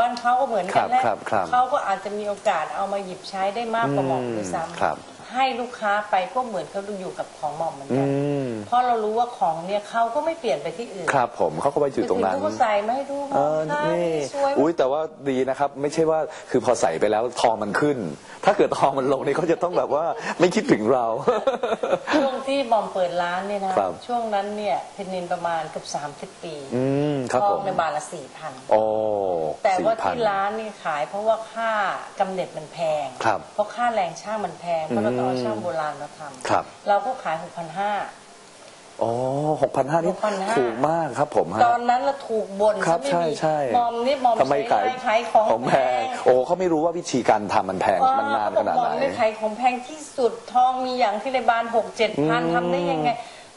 บ้านเขาก็เหมือนกันแหละครับครับ เขาก็อาจจะมีโอกาสเอามาหยิบใช้ได้มากกว่าหม่อมด้วยซ้ครับำ ให้ลูกค้าไปก็เหมือนเขาอยู่กับของหม่อมเหมือนอืกันมเพราะเรารู้ว่าของเนี่ยเขาก็ไม่เปลี่ยนไปที่อื่นครับผมเขาก็ไปอยู่ตรงนั้นไปถึเขาก็ใส่มาให้ดูเออค่ะนี่สวยอุ้ยแต่ว่าดีนะครับ ไม่ใช่ว่าคือพอใส่ไปแล้วทองมันขึ้น ถ้าเกิดทองมันลงนี่เขาจะต้องแบบว่าไม่คิดถึงเรา ช่วงที่บอมเปิดร้านเนี่ยนะครับ ช่วงนั้นเนี่ยเพนนินประมาณเกือบ30ปีอืมครับทผองมในบาทละสี่พันโอ้แต่ว่า4,000ที่ร้านนี่ขายเพราะว่าค่ากำเนิดมันแพง ครับเพราะค่าแรงช่างมันแพงเพราะเราต้องเอาช่างโบราณมาทำครับ เราก็ขายหกพันห้าโอ้หกพันห้านี่6,500ถูกมากครับผมฮะตอนนั้นเราถูกบ่นครับไม่ใช่มีใช่มอมนี่มอมทำไมขายใช้ขายของของแพง โอ้เขาไม่รู้ว่าวิธีการทำมันแพงมันนานขนาดมอไหมนนี่ขายของแพงที่สุดทองมีอย่างที่ในบ้านหกเจ็ดพันอืมทำได้ยังไง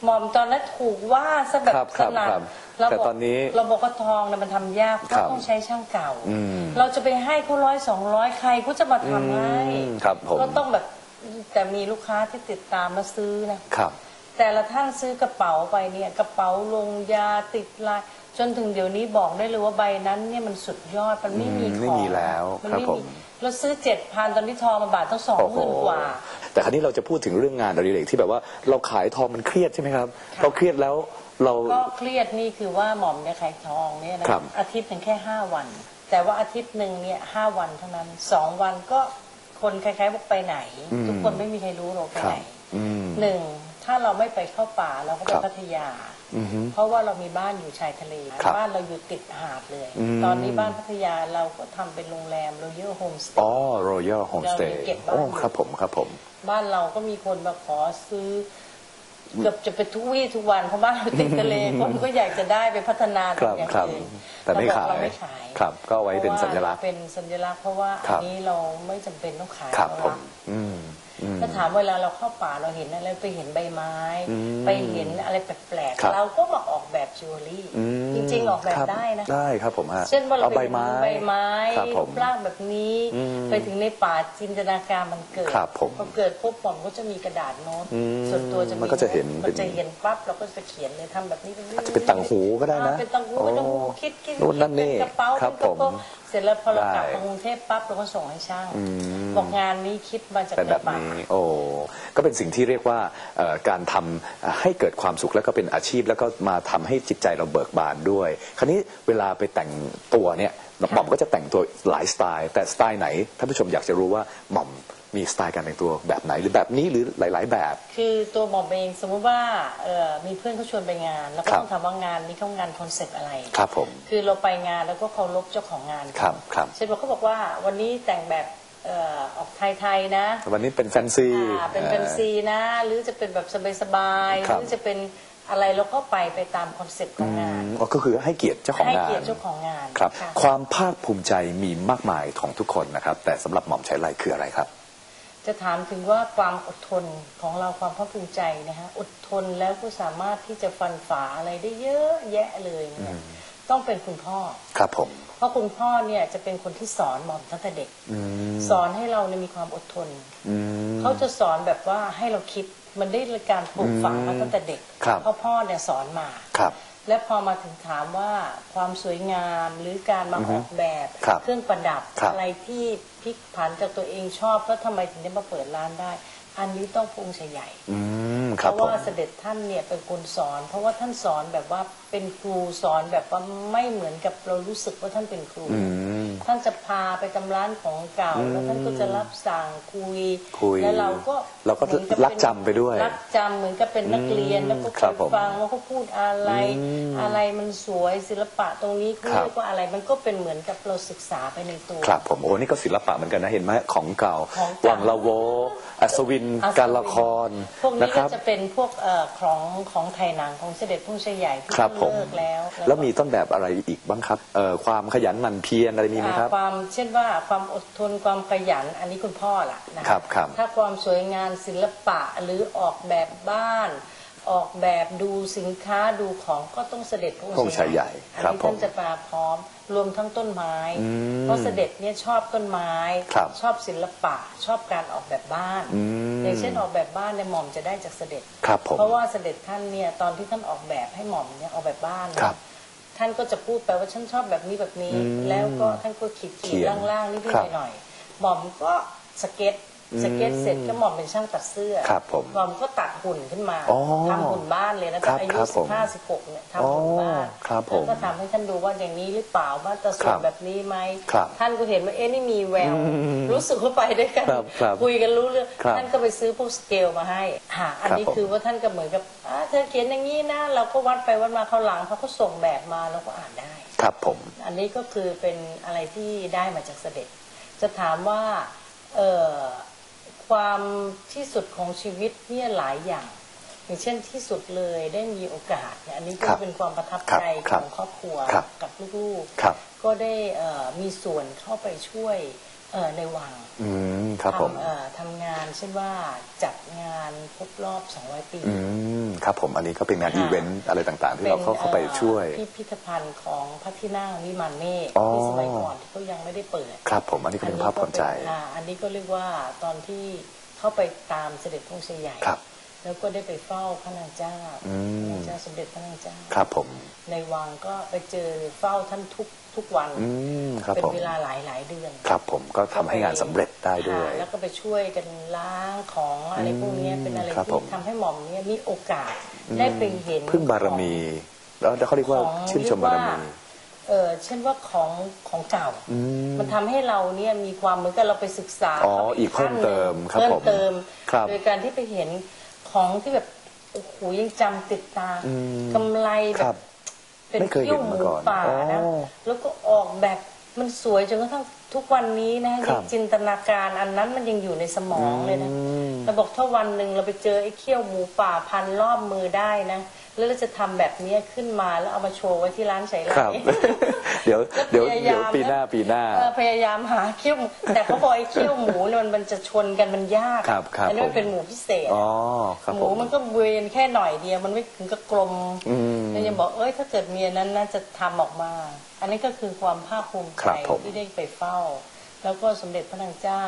หมอมตอนนั้นถูกว่าซะแบบครับสครับนั่นครับเราแต่บอกตอนนี้เราบอกว่าทองเนี่ยมันทำยากเพครัราะบต้องใช้ช่างเก่าอืมเราจะไปให้เขาร้อยสองร้อยใครเขาจะมาทำให้อืมครับผมก็ต้องแบบ แต่มีลูกค้าที่ติดตามมาซื้อนะครับ แต่ละท่านซื้อกระเป๋าไปเนี่ยกระเป๋าลงยาติดลาย จนถึงเดี๋ยวนี้บอกได้เลยว่าใบนั้นเนี่ยมันสุดยอดมันไม่มีอืมของไม่มีแล้วมันครับไม่ผมีมเราซื้อเจ็ดพันตอนที่ทองมาบาทต้องสองโอ้หโหมื่นกว่า แต่ครั้นี้เราจะพูดถึงเรื่องงานอดิเรกที่แบบว่าเราขายทองมันเครียดใช่ไหมครับค่ะ เราเครียดแล้วเรา ก็เครียดนี่คือว่าหม่อมเนี่ยขายทองเนี่ยนะครับอาทิตย์หนึ่งแค่ห้าวัน แต่ว่าอาทิตย์หนึ่งเนี่ยห้าวันเท่านั้นสองวันก็ คนคล้ายๆบอกไปไหน อืม ทุกคนไม่มีใครรู้เราไปครัไหบนอืม หนึ่งถ้าเราไม่ไปเข้าป่าเราก็ไปครับ พัทยา อือฮึ เพราะว่าเรามีบ้านอยู่ชายทะเลครับบ้านเราอยู่ติดหาดเลย อืม ตอนนี้บ้านพัทยาเราก็ทำเป็นโรงแรมเราเยอะโฮมสเตอ๋อ ย์ Royal Homestay เรามีเก็บบ้าน โอ้ครับผมครับผม บ้านเราก็มีคนมาขอซื้อ เกือบจะไปทุกวี่ทุกวันเพราะบ้านเราติดทะเลคนก็อยากจะได้ไปพัฒนาครับอย่างครับอื่นแต่ไม่เรบอกขายเราไม่ขายครับ ก็เอาไว้เป็นสัญลักษณ์เพราะว่าเป็นสัญลักษณ์เพราะว่าครัอันบนี้เราไม่จำเป็นต้องขายครับเราผรัมกอืมอืมถ้าถามเวลาเราเข้าป่าเราเห็นอะไรไปเห็นใบไม้อืมไปเห็นอะไรแปลกครับๆเราก็มาออก แบบจิวเวลรี่อืมจริงๆออกแบบคได้นะ ได้ครับผมฮะเช่นว่าเราเอาไปใบเห็นไม้ใบไม้ครับผรูมปร่างแบบนี้ อืมไปถึงในป่าจินตนาการมันเกิดครับผมพอเกิดปุ๊บผมก็จะมีกระดาษโน้ตอืมส่วนตัวจะมันก็จะเห็นมันจะเป็นเห็นปั๊บเราก็จะเขียนเลยทำแบบนี้เป็นอาจจะเป็นต่างหูก็ได้นะอ่าเป็นต่างหูเป็นต่างหูโอ้คิดคิดนู่นนั่นนี่คิดเป็กระเป๋าครับเป็นกระเป๋าผมเส ร็จแล้วพอเรากลับได้มากรุงเทพปั๊บเราก็ส่งให้ช่างอืมบอกงานนี้คิดมาจากเป็นในแบบป่า นี้โอ้ก็เป็นสิ่งที่เรียกว่าเอ่อการทำเอ่อให้เกิดความสุขแล้วก็เป็นอาชีพแล้วก็มาทำให้จิตใจเราเบิกบานด้วย คราวนี้เวลาไปแต่งตัวเนี่ยหม่อมก็จะแต่งตัวหลายสไตล์ แต่สไตล์ไหนท่านผู้ชมอยากจะรู้ว่าหม่อม มีสไตล์การแต่งตัวแบบไหนหรือแบบนี้หรือหลาย ๆ แบบ คือตัวหมอมเองสมมติว่าเอ่อมีเพื่อนเขาชวนไปงาน แล้วก็ครับ ต้องถามว่างานนี้เขางานคอนเซปต์อะไร ครับผม คือเราไปงานแล้วก็เคารพเจ้าของงานครับครับ เช่นว่าเขาบอกว่าวันนี้แต่งแบบเอ่อออกไทยๆนะ วันนี้เป็นแฟนซี อ่าเป็นเป็นซีนะ หรือจะเป็นแบบสบายๆครัหบรือจะเป็นอะไรเราก็ไปไปตามคอนเซปต์ของงาน อืมก็คือให้เกียรติเจ้าของให้งานเกียรติเจ้าของงานครับค่ะความภาคภูมิใจมีมากมายของทุกคนนะครับ แต่สำหรับหม่อมใช้ไรคืออะไรครับ จะถามถึงว่าความอดทนของเราความภาคภูมิใจนะฮะอดทนแล้วก็สามารถที่จะฟันฝ่าอะไรได้เยอะแยะเลยเนี่ยต้องเป็นคุณพ่อครับผม เพราะคุณพ่อเนี่ยจะเป็นคนที่สอนหม่อมตั้งแต่เด็กอืมสอนให้เราเนี่ยมีความอดทนอืมเขาจะสอนแบบว่าให้เราคิดมันได้การปลูกฝังมาตั้งแต่เด็กครับเพราะพ่อเนี่ยสอนมาครับ และพอมาถึงถามว่าความสวยงามหรือการมาออกแบบครับเครื่องประดับครับอะไรที่พลิกผันจากตัวเองชอบแล้วทำไมถึงได้มาเปิดร้านได้ อันนี้ต้องภูมิใจใหญ่ อืมเพครับราะผม ว่าเสด็จท่านเนี่ยเป็นคนสอน เพราะว่าท่านสอนแบบว่าเป็นครูสอนแบบว่าไม่เหมือนกับเรารู้สึกว่าท่านเป็นครู อืม ท่านจะพาไปตำร้านของเก่า แล้วท่านก็จะรับสั่งคุยคุยแล้วเราก็เราก็หมือนบเป็นรักจำไปด้วยรักจำเหมือนกับเป็นนักเรียนอืมแล้วก็ครับผมฟังว่าเขาพูดอะไรอืมอะไรมันสวยศิลปะตรงนี้เขาครับเรียกว่าอะไรมันก็เป็นเหมือนกับเราศึกษาไปในตัวครับผมโอ้นี่ก็ศิลปะเหมือนกันนะเห็นไหมของเก่าของเก่าวังละโวอัศวินอัศวินการละครพวกนะนี้คก็รับจะเป็นพวกเอ่อของของไทยหนังของเสด็จพุ่งชัยใหญ่ที่ครับผมเลิกแล้ว แล้วมีต้นแบบอะไรอีกบ้างครับเอ่อความขยันหมั่นเพียรอะไรมีไหมครับอ่าความเช่นว่าความอดทนความขยันอันนี้คุณพ่อล่ะนะครับครับถ้าความสวยงามศิลปะหรือออกแบบบ้าน ออกแบบดูสินค้าดูของก็ต้องเสด็จพระพระองค์ชายใหญ่อันครับนี้ผมท่านจะมาพร้อมรวมทั้งต้นไม้อืมเพราะเสด็จเนี่ยชอบต้นไม้ครับชอบศิลปะชอบการออกแบบบ้านอืมอย่างเช่นออกแบบบ้านเนี่ยหม่อมจะได้จากเสด็จครับผมเพราะว่าเสด็จท่านเนี่ยตอนที่ท่านออกแบบให้หม่อมเนี่ยออกแบบบ้านเนี่ยครับ ท่านก็จะพูดไปว่าฉันชอบแบบนี้แบบนี้ อืมแล้วก็ท่านก็ขีดเขีขีดยนล่างๆนิดครับๆหน่อยๆหม่อมก็สเก็ต สเก็ตเสร็จก็หม่อมเป็นช่างตัดเสื้อครับผมหม่อมก็ตัดหุ่นขึ้นมาอ๋อทำหุ่นบ้านเลยนะครัแต่บอายุครับผสิมบห้าสิบหกเนี่ยทำหุ่นบ้านอ๋อครับผมแล้วก็ทำให้ท่านดูว่าอย่างนี้หรือเปล่ามาตรส่ครัวนบแบบนี้ไหมครับท่านก็เห็นว่าเอ๊ะนี่มีแววอืมรู้สึกว่าไปด้วยกันครับครับคุยกันรู้เรื่องครับท่านก็ไปซื้อพวกสเกลมาให้ค่ะอันนี้ครับผม คือว่าท่านก็เหมือนกับอ่าเธอเขียนอย่างนี้นะเราก็วัดไปวัดมาเขาหลังเขาก็ส่งแบบมาเราก็อ่านได้ ครับผม อันนี้ก็คือเป็นอะไรที่ได้มาจากเสด็จ จะถามว่าเอ่อ ความที่สุดของชีวิตเนี่ยหลายอย่าง อย่างเช่นที่สุดเลยได้มีโอกาสเนี่ยอันนี้ก็ครับเป็นความประทับครับใจคขรับองครอบครัวครับกับลูกครับๆก็ได้เอ่อมีส่วนเข้าไปช่วย เอ่อในวังอืมครับผม ทำเอ่อทำงานเช่นว่าจัดงานครบรอบ 200 ปี อืมครับผมอันนี้ก็เป็นงานค่ะ อีเวนต์อะไรต่างๆ ที่เราเข้าเข้าไปช่วยพิพิธภัณฑ์ของพระที่นั่งวิมานเมฆอ๋อ ที่สมัยก่อนที่เขายังไม่ได้เปิดครับผมอันนี้ก็เป็นภาพความใจอันนี้ก็เป็นอ่าอันนี้ก็เรียกว่าตอนที่เข้าไปตามเสด็จพระองค์ชายใหญ่ ครับ แล้วก็ได้ไปเฝ้าพระนางเจ้าอืมพระนางเจ้าสมเด็จพระนางเจ้าครับผม ในวังก็ไปเจอเฝ้าท่านทุกทุกวันอืมครับเป็นผมเวลาหลายหลายเดือน ครับผมก็ทำให้งานสำเร็จได้ด้วยค่ะแล้วก็ไปช่วยกันล้างของอะไรพวกเนี้ยอืมเป็นอะไรครับผที่มทำให้หม่อมเนี่ยมีโอกาสได้ไปเห็นพึ่งบารมี แล้วเขาเรียกว่าของชื่นชมบารมีเรียกว่าเออเช่นว่าของของเก่าอืมมันทำให้เราเนี่ยมีความเหมือนกับเราไปศึกษาอ๋ออีกเพิ่มเติมครับเพิ่มผมเติมครับโดยการที่ไปเห็น ของที่แบบโอ้โหยังจำติดตาอืมกำไรแบครับบ เป็นไม่เคยเห็เขี้ยนวหมามูก่อนป่านะอ๋อแล้วก็ออกแบบมันสวยจนกระทั่งทุกวันนี้นะครัยังบจินตนาการอันนั้นมันยังอยู่ในสมองเลยนะอืม เราบอกถ้าวันหนึ่งเราไปเจอไอ้เขี้ยวหมูป่าพันรอบมือได้นะ แล้วเราจะทำแบบนี้ขึ้นมาแล้วเอามาโชว์ไว้ที่ร้านใช้ไรครับเดี๋ยวเดี๋ยวพยาเดี๋ยยาวมปีหน้าปีหน้าเออพยายามหาเขี้ยวหมูแต่เขาบอกไอ้เขี้ยวหมูเนี่ยมันมันจะชนกันมันยากครับครับอันี้มัผมนเป็นหมูพิเศษอ๋อครับหผมูมมันก็เวนแค่หน่อยเดียวมันไม่ถึงกับกลมอืมแล้วยังบอกเอ้ยถ้าเกิดมีอันนั้นน่าจะทำออกมา อันนี้ก็คือความภาคภูมิคใจรับผมที่ได้ไปเฝ้า แล้วก็สมเด็จพระนางเจ้า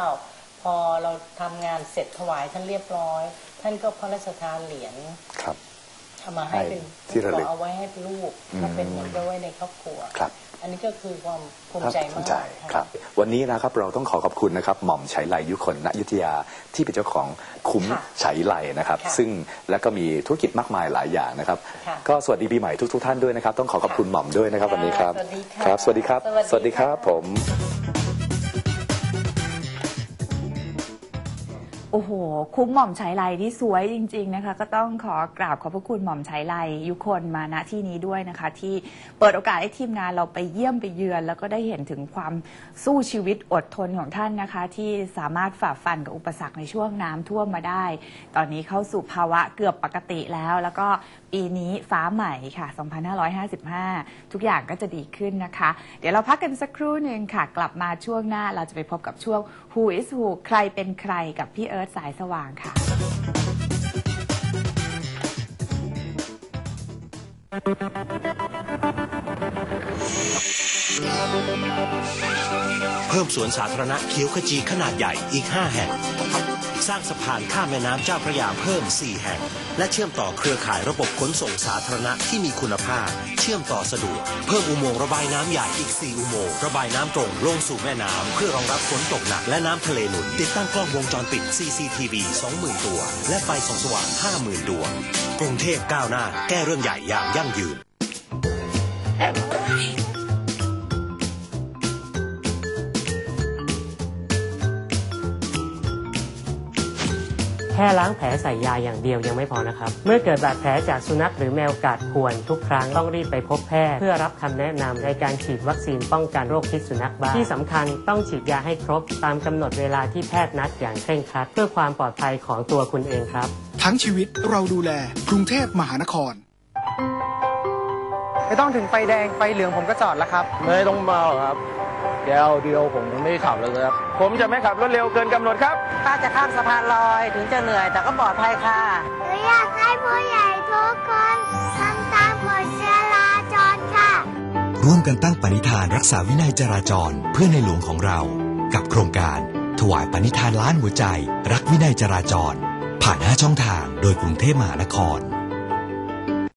พอเราทำงานเสร็จถวายท่านเรียบร้อย ท่านก็พระราชทานเหรียญ ครับเอามาให้เป็นให้ที่ระลึกเอาไว้ให้ลูกอืมก็เป็นเหมือนกับไว้ในครอบครัวครับอันนี้ก็คือความภูคมิรับใจภูมากมิใจะครับ วันนี้นะครับเราต้องขอขอบคุณนะครับ หม่อมไฉไลยุคนณอยุธยาที่เป็นเจ้าของคุ้มค่ะไฉไลนะครับค่ะซึ่งแล้วก็มีธุรกิจมากมายหลายอย่างนะครับค่ะก็สวัสดีปีใหม่ทุก ๆ ท่านด้วยนะครับ ต้องขอขอบคุณหม่อมด้วยนะครับค่ะวันนี้ครับสวัสดีค่ะครับ สวัสดีครับ สวัสดีครับค่ะผม โอ้โห คุ้มหม่อมใช้ไลที่สวยจริง ๆนะคะ ก็ต้องขอกราบขอบพระคุณหม่อมใช้ไลยุคนมาณที่นี้ด้วยนะคะ ที่เปิดโอกาสให้ทีมงานเราไปเยี่ยมไปเยือน แล้วก็ได้เห็นถึงความสู้ชีวิตอดทนของท่านนะคะ ที่สามารถฝ่าฟันกับอุปสรรคในช่วงน้ำท่วมมาได้ ตอนนี้เข้าสู่ภาวะเกือบปกติแล้ว แล้วก็ปีนี้ฟ้าใหม่ค่ะ 2555 ทุกอย่างก็จะดีขึ้นนะคะ เดี๋ยวเราพักกันสักครู่หนึ่งค่ะ กลับมาช่วงหน้าเราจะไปพบกับช่วง Who is Who ใครเป็นใครกับพี่เอิร์ธสายสว่างค่ะ เพิ่มสวนสาธารณะเขียวขจีขนาดใหญ่อีก 5 แห่ง สร้างสะพานข้ามแม่น้ำเจ้าพระยาเพิ่ม 4 แห่ง และเชื่อมต่อเครือข่ายระบบขนส่งสาธารณะที่มีคุณภาพ เชื่อมต่อสะดวก เพิ่มอุโมงค์ระบายน้ำใหญ่อีก 4 อุโมงค์ระบายน้ำตรงลงสู่แม่น้ำเพื่อรองรับฝนตกหนักและน้ำทะเลหนุน ติดตั้งกล้องวงจรปิด CCTV 20,000 ตัว และไฟส่องสว่าง 50,000 ดวง กรุงเทพก้าวหน้า แก้เรื่องใหญ่อย่างยั่งยืน ค่ล้างแผลใส่ยาอย่างเดียวยังไม่พอนะครับ เมื่อเกิดบาดแผลจากสุนัขหรือแมวกัดข่วนทุกครั้งต้องรีบไปพบแพทย์เพื่อรับคำแนะนำในการฉีดวัคซีนป้องกันโรคพิษสุนัขบ้าที่สำคัญต้องฉีดยาให้ครบ ตามกำหนดเวลาที่แพทย์นัดอย่างเคร่งครัด เพื่อความปลอดภัยของตัวคุณเองครับ ทั้งชีวิตเราดูแลกรุงเทพมหานครไม่ต้องถึงไฟแดงไฟเหลืองผมก็จอดแล้วครับไม่ต้องเมาหรอกครับแก้วเดียวผมไม่ขับเลยครับ ผมจะไม่ขับรถเร็วเกินกำหนดครับถ้าจะข้ามสะพานลอยถึงจะเหนื่อยแต่ก็ปลอดภัยค่ะ หนูอยากให้ผู้ใหญ่ทุกคนทำตามกฎจราจรค่ะ ร่วมกันตั้งปณิธานรักษาวินัยจราจรเพื่อในหลวงของเรา กับโครงการ ถวายปณิธานล้านหัวใจ รักวินัยจราจร ผ่าน 5 ช่องทางโดยกรุงเทพมหานคร